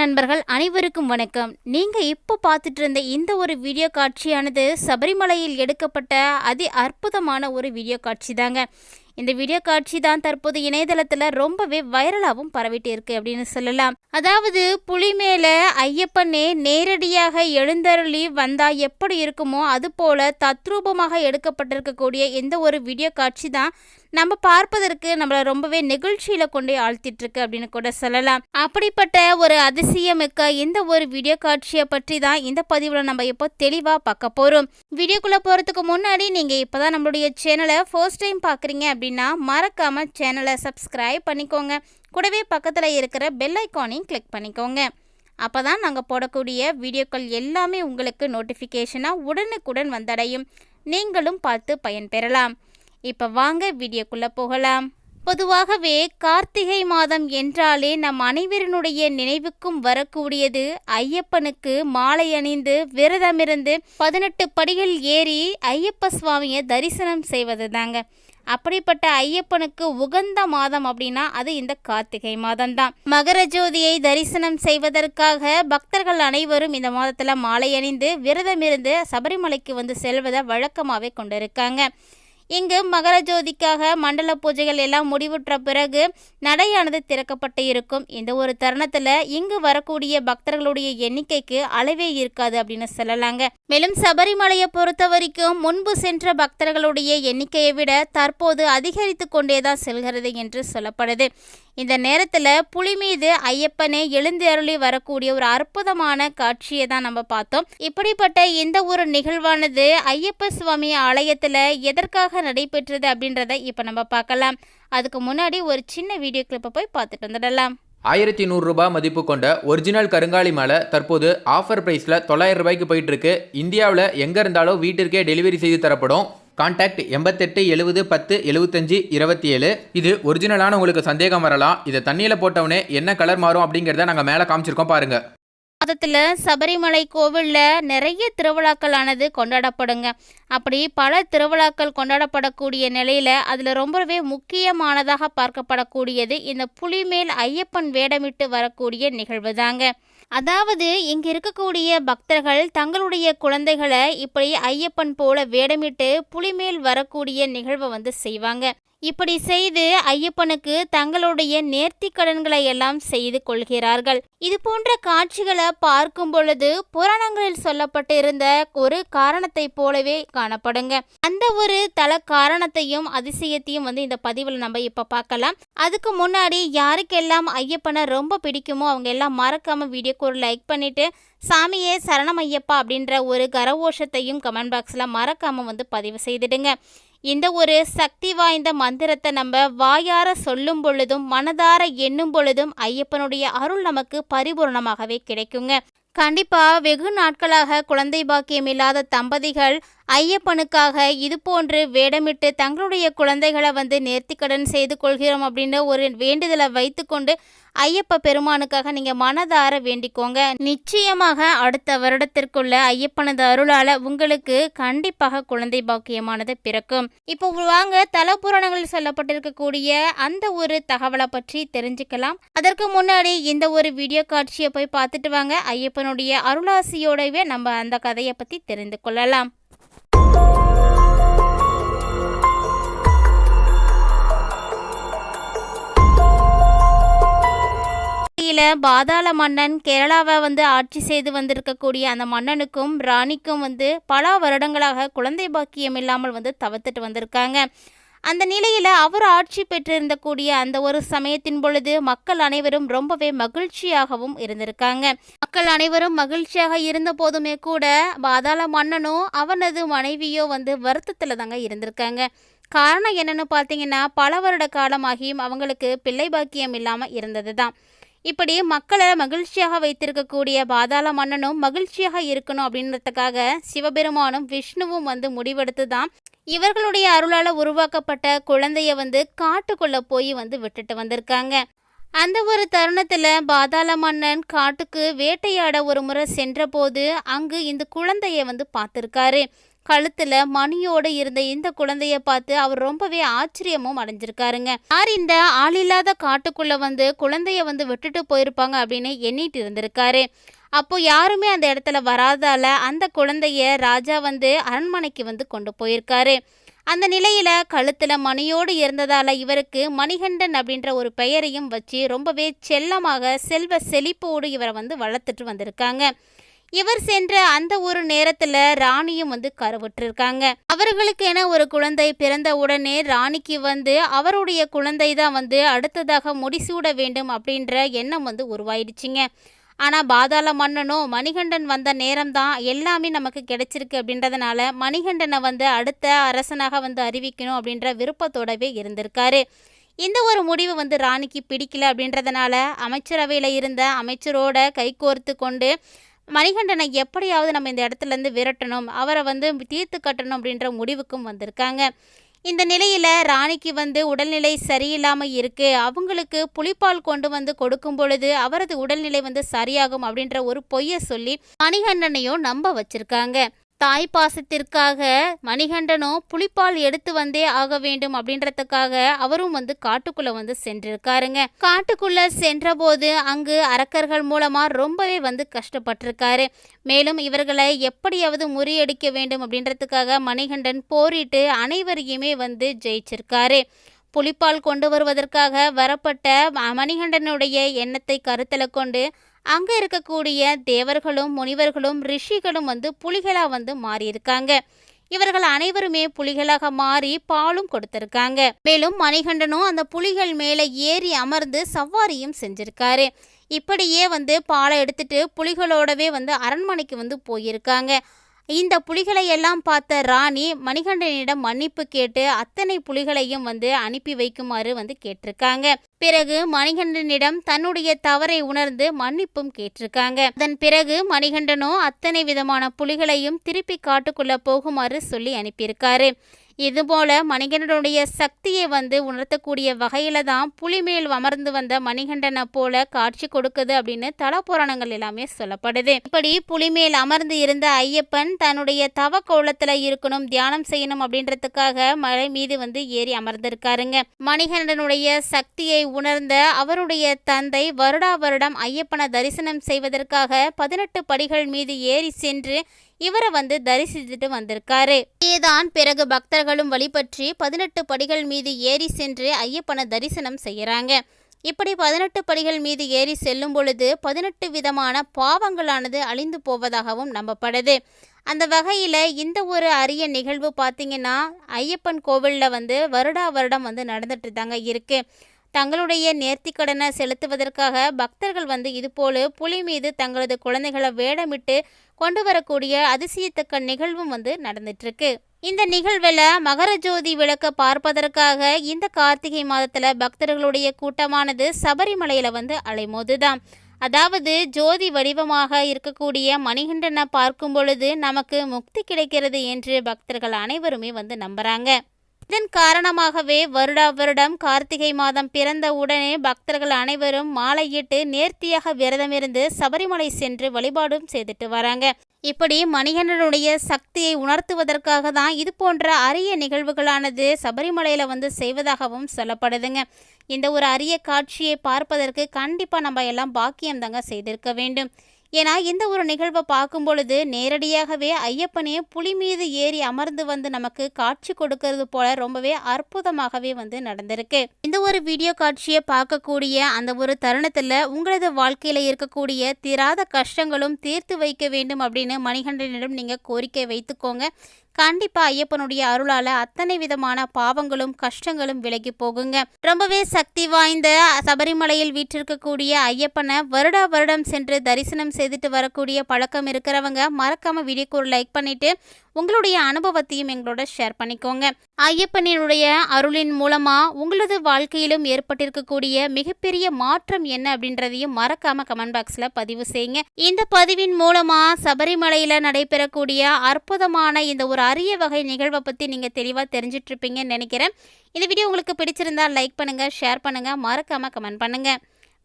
நண்பர்கள் அனைவருக்கும் வணக்கம். நீங்க இப்போ பார்த்துட்டு இருந்த இந்த ஒரு வீடியோ காட்சியானது சபரிமலையில் எடுக்கப்பட்ட அதி அற்புதமான ஒரு வீடியோ காட்சி தாங்க. இந்த வீடியோ காட்சி தான் தற்போது இணையதளத்துல ரொம்பவே வைரலாகவும் பரவிட்டு இருக்கு அப்படின்னு சொல்லலாம். அதாவது புலி மேல ஐயப்பனே நேரடியாக எழுந்தருளி வந்தா எப்படி இருக்குமோ அது போல தத்ரூபமாக எடுக்கப்பட்டிருக்கக்கூடிய இந்த ஒரு வீடியோ காட்சி தான் நம்ம பார்ப்பதற்கு நம்மளை ரொம்பவே நெகிழ்ச்சியில கொண்டே ஆழ்த்திட்டு இருக்கு அப்படின்னு கூட சொல்லலாம். அப்படிப்பட்ட ஒரு அதிசயமிக்க இந்த ஒரு வீடியோ காட்சியை பற்றி தான் இந்த பதிவுல நம்ம இப்போ தெளிவா பார்க்க போறோம். வீடியோக்குள்ள போறதுக்கு முன்னாடி நீங்க இப்பதான் நம்மளுடைய சேனலை ஃபர்ஸ்ட் டைம் பாக்குறீங்க அப்படின்னு அப்படின்னா மறக்காமல் சேனலை சப்ஸ்கிரைப் பண்ணிக்கோங்க. கூடவே பக்கத்தில் இருக்கிற பெல் ஐக்கானையும் கிளிக் பண்ணிக்கோங்க. அப்போ தான் நாங்கள் போடக்கூடிய வீடியோக்கள் எல்லாமே உங்களுக்கு நோட்டிஃபிகேஷனாக உடனுக்குடன் வந்தடையும். நீங்களும் பார்த்து பயன்பெறலாம் இப்போ வாங்க வீடியோக்குள்ளே போகலாம். பொதுவாகவே கார்த்திகை மாதம் என்றாலே நம் அனைவரினுடைய நினைவுக்கும் வரக்கூடியது ஐயப்பனுக்கு மாலை அணிந்து விரதமிருந்து பதினெட்டு படிகள் ஏறி ஐயப்ப சுவாமியை தரிசனம் செய்வது தாங்க அப்படிப்பட்ட ஐயப்பனுக்கு உகந்த மாதம் அப்படின்னா அது இந்த கார்த்திகை மாதம் தான் மகர ஜோதியை தரிசனம் செய்வதற்காக பக்தர்கள் அனைவரும் இந்த மாதத்துல மாலை அணிந்து விரதமிருந்து சபரிமலைக்கு வந்து செல்வதை வழக்கமாகவே கொண்டிருக்காங்க. இங்கு மகர ஜோதிக்காக மண்டல பூஜைகள் எல்லாம் முடிவுற்ற பிறகு நடையானது திறக்கப்பட்டு இருக்கும். இந்த ஒரு தருணத்தில் இங்கு வரக்கூடிய பக்தர்களுடைய எண்ணிக்கைக்கு அளவே இருக்காது அப்படின்னு சொல்லலாங்க. மேலும் சபரிமலையை பொறுத்த வரைக்கும் முன்பு சென்ற பக்தர்களுடைய எண்ணிக்கையை விட தற்போது அதிகரித்து கொண்டே தான் செல்கிறது என்று சொல்லப்படுது. இந்த நேரத்தில் புலி மீது ஐயப்பனே எழுந்து அருளி வரக்கூடிய ஒரு அற்புதமான காட்சியை தான் நம்ம பார்த்தோம். இப்படிப்பட்ட இந்த ஒரு நிகழ்வானது ஐயப்ப சுவாமி ஆலயத்தில் எதற்காக நடைபெற்றது அப்படின்றத இப்போ நம்ம பார்க்கலாம். அதுக்கு முன்னாடி ஒரு சின்ன வீடியோ கிளிப்பை போய் பார்த்துட்டு வந்துடலாம். ஆயிரத்தி நூறுரூபா மதிப்பு கொண்ட ஒரிஜினல் கருங்காலி மாலை தற்போது ஆஃபர் ப்ரைஸில் தொள்ளாயிரம் ரூபாய்க்கு போயிட்டுருக்கு. இந்தியாவில் எங்கே இருந்தாலும் வீட்டிற்கே டெலிவரி செய்து தரப்படும். கான்டாக்ட் எண்பத்தெட்டு எழுபது பத்து எழுபத்தஞ்சு இருபத்தி ஏழு இது ஒரிஜினலான உங்களுக்கு சந்தேகம் வரலாம். இதை தண்ணியில் போட்டவுடனே என்ன கலர் மாறும் அப்படிங்கிறத நாங்கள் மேலே காமிச்சிருக்கோம் பாருங்கள் மாதத்தில் சபரிமலை கோவிலில் நிறைய திருவிழாக்களானது கொண்டாடப்படுங்க. அப்படி பல திருவிழாக்கள் கொண்டாடப்படக்கூடிய நிலையில் அதில் ரொம்பவே முக்கியமானதாக பார்க்கப்படக்கூடியது இந்த புலிமேல் ஐயப்பன் வேடமிட்டு வரக்கூடிய நிகழ்வு தாங்க அதாவது இங்கே இருக்கக்கூடிய பக்தர்கள் தங்களுடைய குழந்தைகளை இப்படி ஐயப்பன் போல வேடமிட்டு புலிமேல் வரக்கூடிய நிகழ்வை வந்து செய்வாங்க. இப்படி செய்து ஐயப்பனுக்கு தங்களுடைய நேர்த்தி கடன்களை எல்லாம் செய்து கொள்கிறார்கள். இது போன்ற காட்சிகளை பார்க்கும் பொழுது புராணங்களில் சொல்லப்பட்டிருந்த ஒரு காரணத்தை போலவே காணப்படுங்க. அந்த ஒரு தல காரணத்தையும் அதிசயத்தையும் வந்து இந்த பதிவில் நம்ம இப்ப பார்க்கலாம். அதுக்கு முன்னாடி யாருக்கெல்லாம் ஐயப்பனை ரொம்ப பிடிக்குமோ அவங்க எல்லாம் மறக்காமல் வீடியோக்கு ஒரு லைக் பண்ணிவிட்டு சாமியே சரணம் ஐயப்பா அப்படின்ற ஒரு கரவோஷத்தையும் கமெண்ட் பாக்ஸில் மறக்காமல் வந்து பதிவு செய்திடுங்க. இந்த ஒரு சக்தி வாய்ந்த மந்திரத்தை நம்ம வாயார சொல்லும் பொழுதும் மனதார எண்ணும் பொழுதும் ஐயப்பனுடைய அருள் நமக்கு பரிபூர்ணமாகவே கிடைக்குங்க. கண்டிப்பாக வெகு நாட்களாக குழந்தை பாக்கியம் இல்லாத தம்பதிகள் ஐயப்பனுக்காக இது போன்று வேடமிட்டு தங்களுடைய குழந்தைகளை வந்து நேர்த்திக்கடன் செய்து கொள்கிறோம் அப்படின்னு ஒரு வேண்டுதலை வைத்துக்கொண்டு ஐயப்ப பெருமானுக்காக நீங்கள் மனதார வேண்டிக்கோங்க. நிச்சயமாக அடுத்த வருடத்திற்குள்ள ஐயப்பனது அருளால் உங்களுக்கு கண்டிப்பாக குழந்தை பாக்கியமானது பிறக்கும். இப்போ வாங்க தல புராணங்களில் சொல்லப்பட்டிருக்கக்கூடிய அந்த ஒரு தகவலை பற்றி தெரிஞ்சுக்கலாம். அதற்கு முன்னாடி இந்த ஒரு வீடியோ காட்சியை போய் பார்த்துட்டு வாங்க. ஐயப்பனுடைய அருளாசியோடவே நம்ம அந்த கதையை பற்றி தெரிந்து கொள்ளலாம். பாதாள மன்னன் கேரளாவை வந்து ஆட்சி செய்து வந்திருக்கக்கூடிய அந்த மன்னனுக்கும் ராணிக்கும் வந்து பல வருடங்களாக குழந்தை பாக்கியம் இல்லாமல் வந்து தவிர்த்துட்டு வந்திருக்காங்க. அந்த நிலையில் அவர் ஆட்சி பெற்றிருந்த கூடிய அந்த ஒரு சமயத்தின் பொழுது மக்கள் அனைவரும் ரொம்பவே மகிழ்ச்சியாகவும் இருந்திருக்காங்க. மக்கள் அனைவரும் மகிழ்ச்சியாக இருந்த போதுமே கூட பாதாள மன்னனும் அவனது மனைவியோ வந்து வருத்தத்தில் தாங்க இருந்திருக்காங்க. காரணம் என்னன்னு பார்த்தீங்கன்னா பல வருட காலமாகியும் அவங்களுக்கு பிள்ளை பாக்கியம் இல்லாமல் இருந்தது தான் இப்படி மக்களை மகிழ்ச்சியாக வைத்திருக்கக்கூடிய பாதாள மன்னனும் மகிழ்ச்சியாக இருக்கணும் அப்படின்றதுக்காக சிவபெருமானும் விஷ்ணுவும் வந்து முடிவெடுத்து தான் இவர்களுடைய அருளால் உருவாக்கப்பட்ட குழந்தைய வந்து காட்டுக்குள்ள போய் வந்து விட்டுட்டு வந்திருக்காங்க. அந்த ஒரு தருணத்தில் பாதாள மன்னன் காட்டுக்கு வேட்டையாட ஒரு முறை சென்றபோது அங்கு இந்த குழந்தைய வந்து பார்த்துருக்காரு. கழுத்துல மணியோடு இருந்த இந்த குழந்தைய பார்த்து அவர் ரொம்பவே ஆச்சரியமும் அடைஞ்சிருக்காருங்க. யார் இந்த ஆளில்லாத காட்டுக்குள்ள வந்து குழந்தைய வந்து விட்டுட்டு போயிருப்பாங்க அப்படின்னு எண்ணிட்டு இருந்திருக்காரு. அப்போ யாருமே அந்த இடத்துல வராதால அந்த குழந்தைய ராஜா வந்து அரண்மனைக்கு வந்து கொண்டு போயிருக்காரு. அந்த நிலையில கழுத்துல மணியோடு இருந்ததால இவருக்கு மணிகண்டன் அப்படின்ற ஒரு பெயரையும் வச்சு ரொம்பவே செல்லமாக செல்வ செழிப்போடு இவரை வந்து வளர்த்துட்டு வந்திருக்காங்க. இவர் சென்ற அந்த ஒரு நேரத்துல ராணியும் வந்து கருவுற்றிருக்காங்க. அவர்களுக்கு என ஒரு குழந்தை பிறந்த உடனே ராணிக்கு வந்து அவருடைய குழந்தை தான் வந்து அடுத்ததாக முடிசூட வேண்டும் அப்படின்ற எண்ணம் வந்து உருவாயிடுச்சுங்க. ஆனால் பாதாள மன்னனும் மணிகண்டன் வந்த நேரம்தான் எல்லாமே நமக்கு கிடைச்சிருக்கு அப்படின்றதுனால மணிகண்டனை வந்து அடுத்த அரசனாக வந்து அறிவிக்கணும் அப்படின்ற விருப்பத்தோடவே இருந்திருக்காரு. இந்த ஒரு முடிவு வந்து ராணிக்கு பிடிக்கல அப்படின்றதுனால அமைச்சரவையில் இருந்த அமைச்சரோட கைகோர்த்து கொண்டு மணிகண்டனை எப்படியாவது நம்ம இந்த இடத்துல இருந்து விரட்டணும் அவரை வந்து தீர்த்து கட்டணும் அப்படின்ற முடிவுக்கும் வந்திருக்காங்க. இந்த நிலையில் ராணிக்கு வந்து உடல்நிலை சரியில்லாமல் இருக்கு. அவங்களுக்கு புலிப்பால் கொண்டு வந்து கொடுக்கும் பொழுது அவரது உடல்நிலை வந்து சரியாகும் அப்படின்ற ஒரு பொய்யை சொல்லி மணிகண்டனையும் நம்ப வச்சிருக்காங்க. தாய் பாசத்திற்காக மணிகண்டனும் புலிப்பால் எடுத்து வந்தே ஆக வேண்டும் அப்படின்றதுக்காக அவரும் வந்து காட்டுக்குள்ள வந்து சென்றிருக்காருங்க. காட்டுக்குள்ள சென்றபோது அங்கு அரக்கர்கள் மூலமா ரொம்பவே வந்து கஷ்டப்பட்டிருக்காரு. மேலும் இவர்களை எப்படியாவது முறியடிக்க வேண்டும் அப்படின்றதுக்காக மணிகண்டன் போரிட்டு அனைவரையுமே வந்து ஜெயிச்சிருக்காரு. புலிப்பால் கொண்டு வருவதற்காக வரப்பட்ட மணிகண்டனுடைய எண்ணத்தை கருத்தில் கொண்டு அங்கே இருக்கக்கூடிய தேவர்களும் முனிவர்களும் ரிஷிகளும் வந்து புலிகளாக வந்து மாறியிருக்காங்க. இவர்கள் அனைவருமே புலிகளாக மாறி பாலும் கொடுத்திருக்காங்க. மேலும் மணிகண்டனும் அந்த புலிகள் மேலே ஏறி அமர்ந்து சவாரியும் செஞ்சிருக்காரு. இப்படியே வந்து பாலை எடுத்துட்டு புலிகளோடவே வந்து அரண்மனைக்கு வந்து போயிருக்காங்க. இந்த புலிகளை எல்லாம் பார்த்த ராணி மணிகண்டனிடம் மன்னிப்பு கேட்டு அத்தனை புலிகளையும் வந்து அனுப்பி வைக்குமாறு வந்து கேட்டிருக்காங்க. பிறகு மணிகண்டனிடம் தன்னுடைய தவறை உணர்ந்து மன்னிப்பும் கேட்டிருக்காங்க. அதன் பிறகு மணிகண்டனும் அத்தனை விதமான புலிகளையும் திருப்பி காட்டுக்குள்ள போகுமாறு சொல்லி அனுப்பியிருக்காரு. இதுபோல மணிகண்டனுடைய சக்தியை வந்து உணர்த்தக்கூடிய வகையில தான் புலி மேல் அமர்ந்து வந்த மணிகண்டனை போல காட்சி கொடுக்குது அப்படின்னு தல புராணங்கள் எல்லாமே சொல்லப்படுது. இப்படி புலி மேல் அமர்ந்து இருந்த ஐயப்பன் தன்னுடைய தவ கோலத்துல இருக்கணும் தியானம் செய்யணும் அப்படின்றதுக்காக மலை மீது வந்து ஏறி அமர்ந்திருக்காருங்க. மணிகண்டனுடைய சக்தியை உணர்ந்த அவருடைய தந்தை வருடா வருடம் ஐயப்பனை தரிசனம் செய்வதற்காக பதினெட்டு படிகள் மீது ஏறி சென்று இவரை வந்து தரிசித்துட்டு வந்திருக்காரு. இதேதான் பிறகு பக்தர்களும் வழிபற்றி பதினெட்டு படிகள் மீது ஏறி சென்று ஐயப்பனை தரிசனம் செய்யறாங்க. இப்படி பதினெட்டு படிகள் மீது ஏறி செல்லும் பொழுது பதினெட்டு விதமான பாவங்களானது அழிந்து போவதாகவும் நம்பப்படுது. அந்த வகையில் இந்த ஒரு அரிய நிகழ்வு பார்த்திங்கன்னா ஐயப்பன் கோவிலில் வந்து வருடா வருடம் வந்து நடந்துட்டு தாங்க இருக்குது தங்களுடைய நேர்த்திக்கடனை செலுத்துவதற்காக பக்தர்கள் வந்து இதுபோல புலி மீது தங்களது குழந்தைகளை வேடமிட்டு கொண்டு வரக்கூடிய அதிசயத்தக்க நிகழ்வும் வந்து நடந்துட்டுருக்கு. இந்த நிகழ்வில் மகர ஜோதி விளக்க பார்ப்பதற்காக இந்த கார்த்திகை மாதத்தில் பக்தர்களுடைய கூட்டமானது சபரிமலையில் வந்து அலைமோதுதான். அதாவது ஜோதி வடிவமாக இருக்கக்கூடிய மணிகண்டனை பார்க்கும் பொழுது நமக்கு முக்தி கிடைக்கிறது என்று பக்தர்கள் அனைவருமே வந்து நம்புகிறாங்க இதன் காரணமாகவே வருடா வருடம் கார்த்திகை மாதம் பிறந்த உடனே பக்தர்கள் அனைவரும் மாலையிட்டு நேர்த்தியாக விரதமிருந்து சபரிமலை சென்று வழிபாடும் செய்துட்டு வராங்க. இப்படி மணிகண்டனுடைய சக்தியை உணர்த்துவதற்காக தான் இது போன்ற அரிய நிகழ்வுகளானது சபரிமலையில் வந்து செய்வதாகவும் சொல்லப்படுதுங்க. இந்த ஒரு அரிய காட்சியை பார்ப்பதற்கு கண்டிப்பாக நம்ம எல்லாம் பாக்கியம் தாங்க செய்திருக்க வேண்டும். ஏன்னா இந்த ஒரு நிகழ்வை பார்க்கும் பொழுது நேரடியாகவே ஐயப்பனே புலி மீது ஏறி அமர்ந்து வந்து நமக்கு காட்சி கொடுக்கறது போல ரொம்பவே அற்புதமாகவே வந்து நடந்திருக்கு. இந்த ஒரு வீடியோ காட்சியை பார்க்கக்கூடிய அந்த ஒரு தருணத்தில் உங்களது வாழ்க்கையில் இருக்கக்கூடிய தீராத கஷ்டங்களும் தீர்த்து வைக்க வேண்டும் அப்படின்னு மணிகண்டனிடம் நீங்கள் கோரிக்கை வைத்துக்கோங்க. கண்டிப்பாக ஐயப்பனுடைய அருளால் அத்தனை விதமான பாவங்களும் கஷ்டங்களும் விலகி போகுங்க. ரொம்பவே சக்தி வாய்ந்த சபரிமலையில் வீற்றிருக்கக்கூடிய ஐயப்பனை வருடா வருடம் சென்று தரிசனம் செய்துட்டு வரக்கூடிய பழக்கம் இருக்கிறவங்க மறக்காம வீடியோக்கு ஒரு லைக் பண்ணிட்டு உங்களுடைய அனுபவத்தையும் எங்களோட ஷேர் பண்ணிக்கோங்க. ஐயப்பனினுடைய அருளின் மூலமா உங்களது வாழ்க்கையிலும் ஏற்பட்டிருக்கக்கூடிய மிகப்பெரிய மாற்றம் என்ன அப்படின்றதையும் மறக்காம கமெண்ட் பாக்ஸ்ல பதிவு செய்யுங்க. இந்த பதிவின் மூலமா சபரிமலையில நடைபெறக்கூடிய அற்புதமான இந்த ஒரு அரிய வகை நிகழ்வை பத்தி நீங்க தெளிவா தெரிஞ்சிட்டு இருப்பீங்கன்னு நினைக்கிறேன். இந்த வீடியோ உங்களுக்கு பிடிச்சிருந்தா லைக் பண்ணுங்க ஷேர் பண்ணுங்க மறக்காம கமெண்ட் பண்ணுங்க.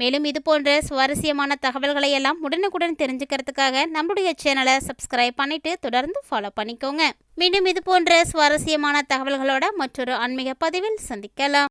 மேலும் இது போன்ற சுவாரஸ்யமான தகவல்களை எல்லாம் உடனுக்குடன் தெரிஞ்சுக்கிறதுக்காக நம்முடைய சேனலை சப்ஸ்கிரைப் பண்ணிட்டு தொடர்ந்து ஃபாலோ பண்ணிக்கோங்க. மீண்டும் இது போன்ற சுவாரஸ்யமான தகவல்களோட மற்றொரு ஆன்மீக பதிவில் சந்திக்கலாம்.